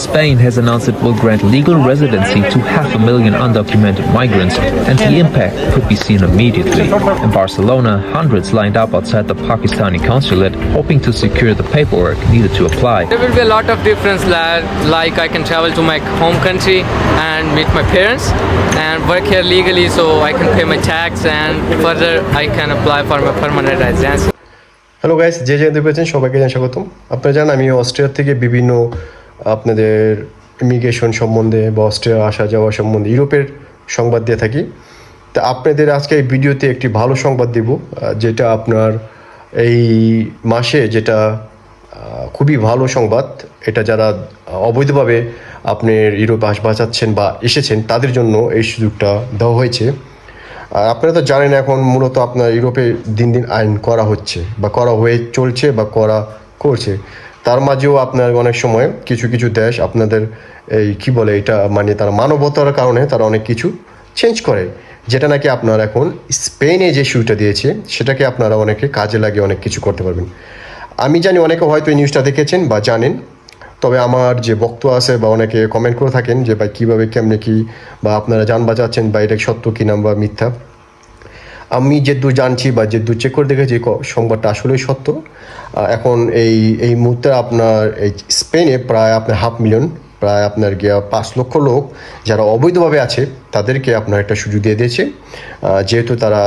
Spain has announced it will grant legal residency to half a million undocumented migrants, and the impact could be seen immediately. In Barcelona, hundreds lined up outside the Pakistani consulate, hoping to secure the paperwork needed to apply. There will be a lot of difference lad. like I can travel to my home country and meet my parents and work here legally so I can pay my tax and further I can apply for my permanent residence. Hello guys যে যে দেখতে পেয়েছেন সবাইকে জানাই স্বাগতম আপনারা জানেন আমি অস্ট্রিয়া থেকে বিভিন্ন আপনাদের ইমিগ্রেশন সম্বন্ধে বা অস্ট্রিয়া আসা যাওয়া সম্বন্ধে ইউরোপের সংবাদ দিয়ে থাকি। তা আপনাদের আজকে এই ভিডিওতে একটি ভালো সংবাদ দেব যেটা আপনার এই মাসে যেটা খুবই ভালো সংবাদ। এটা যারা অবৈধভাবে আপনি ইউরোপে আস, বাঁচাচ্ছেন বা এসেছেন, তাদের জন্য এই সুযোগটা দেওয়া হয়েছে। আপনারা তো জানেন এখন মূলত আপনার ইউরোপে দিন দিন আইন করা হচ্ছে বা করা হয়ে চলছে বা করা করছে। তার মাঝেও আপনার অনেক সময় কিছু কিছু দেশ আপনাদের এই কি বলে এটা মানে তারা মানবতার কারণে তারা অনেক কিছু চেঞ্জ করে, যেটা নাকি আপনার এখন স্পেনে যে শুটা দিয়েছে, সেটাকে আপনারা অনেকে কাজে লাগিয়ে অনেক কিছু করতে পারবেন। আমি জানি অনেকে হয়তো এই নিউজটা দেখেছেন বা জানেন, তবে আমার যে বক্তব্য আছে বা অনেকে কমেন্ট করে থাকেন যে ভাই কীভাবে, কেমনে কি বা আপনারা যান বাঁচাচ্ছেন বা এটা সত্য কিনা বা মিথ্যা। আমি যেদূর জানছি বা যেদূর চেক করে দেখেছি ক- সংবাদটা আসলেই সত্য। এখন এই এই মুহূর্তে আপনার এই স্পেনে প্রায় আপনার হাফ মিলিয়ন, প্রায় আপনার গিয়া পাঁচ লক্ষ লোক যারা অবৈধভাবে আছে, তাদেরকে আপনার একটা সুযোগ দিয়ে দিয়েছে। যেহেতু তারা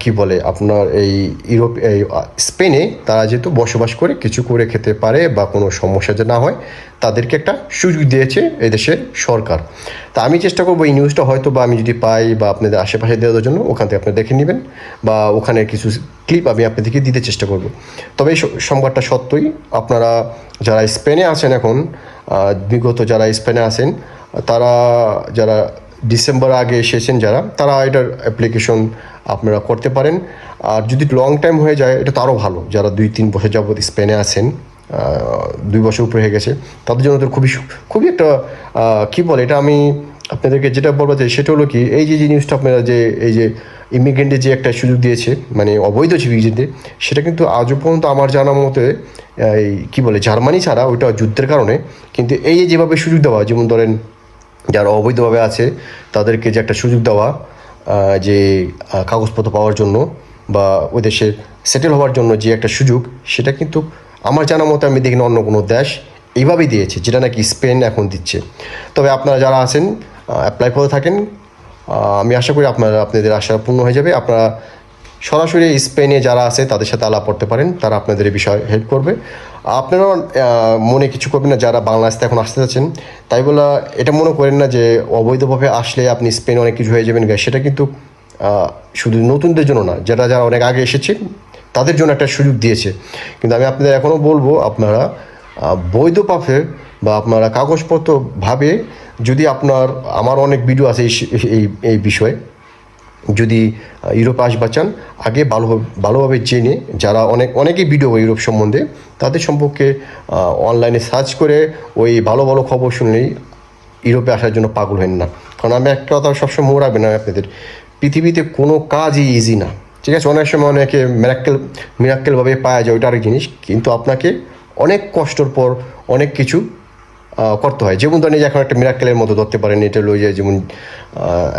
কি বলে, আপনার এই ইউরোপ, এই স্পেনে তারা যেহেতু বসবাস করে, কিছু করে খেতে পারে বা কোনো সমস্যা যে না হয়, তাদেরকে একটা সুযোগ দিয়েছে এই দেশের সরকার। তা আমি চেষ্টা করব এই নিউজটা হয়তো বা আমি যদি পাই বা আপনাদের আশেপাশে দেওয়ার জন্য, ওখান থেকে আপনি দেখে নেবেন বা ওখানে কিছু ক্লিপ আমি আপনাদেরকে দিতে চেষ্টা করব। তবে এই সংবাদটা সত্যই আপনারা যারা স্পেনে আছেন এখন বিগত যারা স্পেনে আছেন, তারা যারা ডিসেম্বর আগে এসেছেন যারা, তারা এটার অ্যাপ্লিকেশন আপনারা করতে পারেন। আর যদি লং টাইম হয়ে যায়, এটা তারও ভালো। যারা দুই, তিন বছর যাবত স্পেনে আছেন দুই বছর উপরে হয়ে গেছে, তাদের জন্য তো খুবই খুবই একটা কী বলে, এটা আমি আপনাদেরকে যেটা বলব যে সেটা হলো কি, এই যে জিনিসটা আপনারা যে, এই যে ইমিগ্রেন্টে যে একটা সুযোগ দিয়েছে মানে অবৈধ ইমিগ্রেন্টে সেটা কিন্তু আজও পর্যন্ত আমার জানা মতে, এই কী বলে, জার্মানি ছাড়া ওইটা যুদ্ধের কারণে, কিন্তু এই যেভাবে সুযোগ দেওয়া, যেমন ধরেন যারা অবৈধভাবে আছে, তাদেরকে যে একটা সুযোগ দেওয়া যে কাগজপত্র পাওয়ার জন্য বা ওই দেশে সেটেল হওয়ার জন্য যে একটা সুযোগ, সেটা কিন্তু আমার জানা মতো আমি দেখি না অন্য কোনো দেশ এইভাবেই দিয়েছে, যেটা নাকি স্পেন এখন দিচ্ছে। তবে আপনারা যারা আছেন অ্যাপ্লাই করে থাকেন আমি আশা করি আপনারা, আপনাদের আশা পূর্ণ হয়ে যাবে। আপনারা সরাসরি স্পেনে যারা আছে, তাদের সাথে আলাপ করতে পারেন। তারা আপনাদের এই বিষয়ে হেল্প করবে। আপনারা মনে কিছু করবেন না, যারা বাংলাদেশে এখন আসতে যাচ্ছেন। তাই বলে, এটা মনে করেন না যে অবৈধভাবে আসলে আপনি স্পেনে অনেক কিছু হয়ে যাবেন। সেটা কিন্তু শুধু নতুনদের জন্য না, যারা যারা অনেক আগে এসেছে, তাদের জন্য একটা সুযোগ দিয়েছে। কিন্তু আমি আপনাদের এখনও বলব, আপনারা বৈধ পাফে বা আপনারা কাগজপত্র ভাবে যদি আপনার, আমার অনেক ভিডিও আছে এই এই বিষয়ে। যদি ইউরোপে আসবা চান, আগে ভালোভাবে ভালোভাবে জেনে যারা অনেক, অনেকেই ভিডিও হয় ইউরোপ সম্বন্ধে, তাদের সম্পর্কে অনলাইনে সার্চ করে ওই ভালো ভালো খবর শুনলেই ইউরোপে আসার জন্য পাগল হেন না। কারণ আমি একটা কথা সবসময় মনে রাখবেন আপনাদের, পৃথিবীতে কোনো কাজই ইজি না। ঠিক আছে? অনেক সময় অনেকে মেরাক্কেল মিরাক্কেলভাবে পাওয়া যায়, ওইটা আরেক জিনিস। কিন্তু আপনাকে অনেক কষ্টর পর অনেক কিছু করতে হয়। যেমন ধরেন যে এখন একটা মিরাক্কেলের মতো ধরতে পারেন, এটা লই যায় যেমন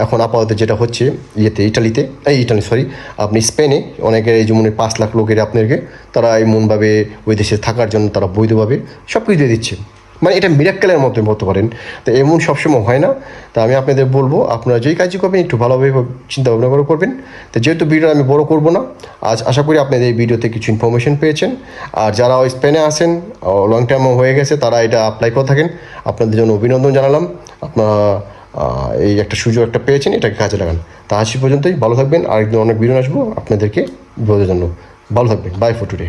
এখন আপাতত যেটা হচ্ছে ইয়েতে, ইটালিতে, এই ইটালি সরি আপনি স্পেনে অনেকের এই যেমন পাঁচ লাখ লোকের আপনাকে, তারা এমনভাবে ওই দেশে থাকার জন্য তারা বৈধভাবে সব কিছু দিয়ে দিচ্ছে। মানে এটা মিরাক্কেলের মতো বলতে পারেন। তো এমন সবসময় হয় না। তা আমি আপনাদের বলব, আপনারা যেই কাজই করবেন, একটু ভালোভাবে চিন্তা ভাবনা করে করবেন। তো যেহেতু ভিডিও আমি বড় করব না, আজ আশা করি আপনাদের এই ভিডিওতে কিছু ইনফরমেশন পেয়েছেন। আর যারা স্পেনে আসেন লং টাইম হয়ে গেছে, তারা এটা অ্যাপ্লাই করে থাকেন। আপনাদের জন্য অভিনন্দন জানালাম। আপনারা এই একটা সুযোগ একটা পেয়েছেন, এটাকে কাজে লাগান। তা আজ পর্যন্তই। ভালো থাকবেন। আরেকদিন অনেক ভিডিও আসব আপনাদেরকে বোঝার জন্য। ভালো থাকবেন। By for today